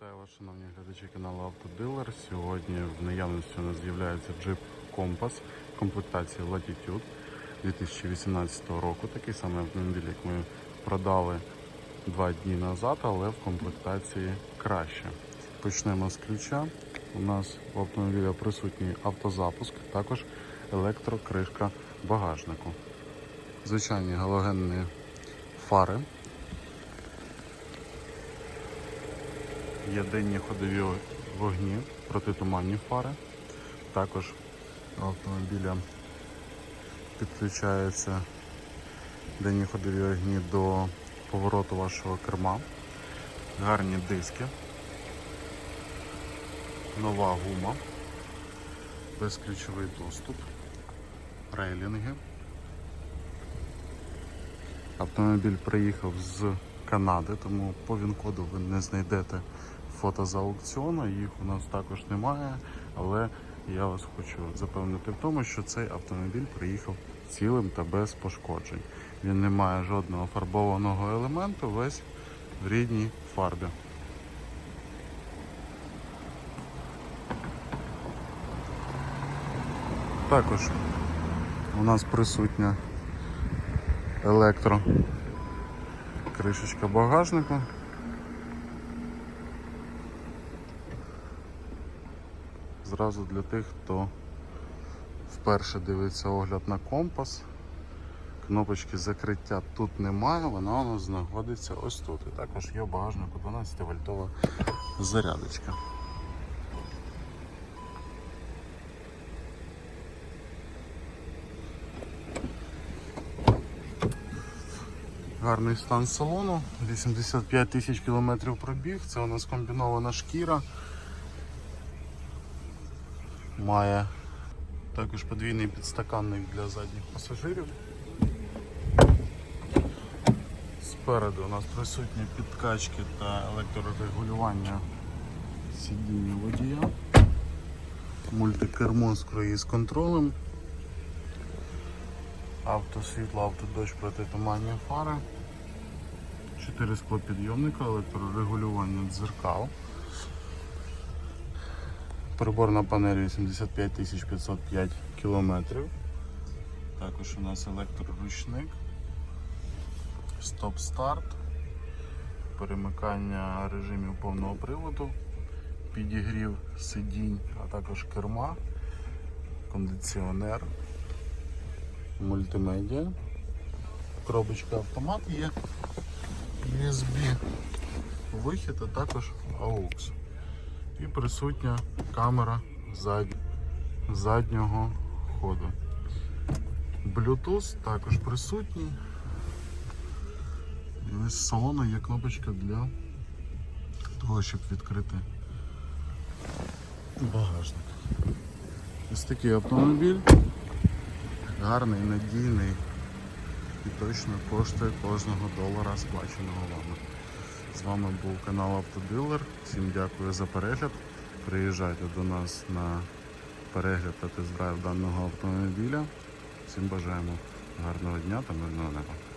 Вітаю вас, шановні глядачі каналу Автодилер. Сьогодні в наявності у нас з'являється Jeep Compass комплектації Latitude 2018 року. Такий самий автомобіль, як ми продали два дні назад, але в комплектації краще. Почнемо з ключа. У нас в автомобіля присутній автозапуск, також електрокришка багажнику. Звичайні галогенні фари. Є денні ходові вогні, протитуманні фари. Також до автомобіля підключаються денні ходові вогні до повороту вашого керма. Гарні диски. Нова гума. Безключовий доступ. Рейлінги. Автомобіль приїхав з Канади, тому по він-коду ви не знайдете фото з аукціону, їх у нас також немає, але я вас хочу запевнити в тому, що цей автомобіль приїхав цілим та без пошкоджень. Він не має жодного фарбованого елементу, весь в рідній фарбі. Також у нас присутня електро кришечка багажника. Зразу для тих, хто вперше дивиться огляд на компас. Кнопочки закриття тут немає, вона у нас знаходиться ось тут. І також є в багажнику 12 вольтова зарядочка. Гарний стан салону, 85 тисяч кілометрів пробіг, це у нас комбінована шкіра. Має також подвійний підстаканник для задніх пасажирів. Спереду у нас присутні підкачки та електрорегулювання сидіння водія, мультикермо з круїз контролем, автосвітло, автодощ протитуманні фари, 4 склопідйомника, електрорегулювання дзеркал. Приборна панель 85 505 кілометрів. Також у нас електроручник, стоп-старт, перемикання режимів повного приводу, підігрів сидінь, а також керма, кондиціонер, мультимедіа, коробочка автомат є, USB вихід, а також AUX і присутня камера зад... заднього ходу. Bluetooth також присутній. І з салону є кнопочка для того, щоб відкрити багажник. Ось такий автомобіль, гарний, надійний і точно коштує кожного долара сплаченого вами. З вами був канал Автодилер. Всім дякую за перегляд. Приїжджайте до нас на перегляд та тест-драйв даного автомобіля. Всім бажаємо гарного дня та мирного неба.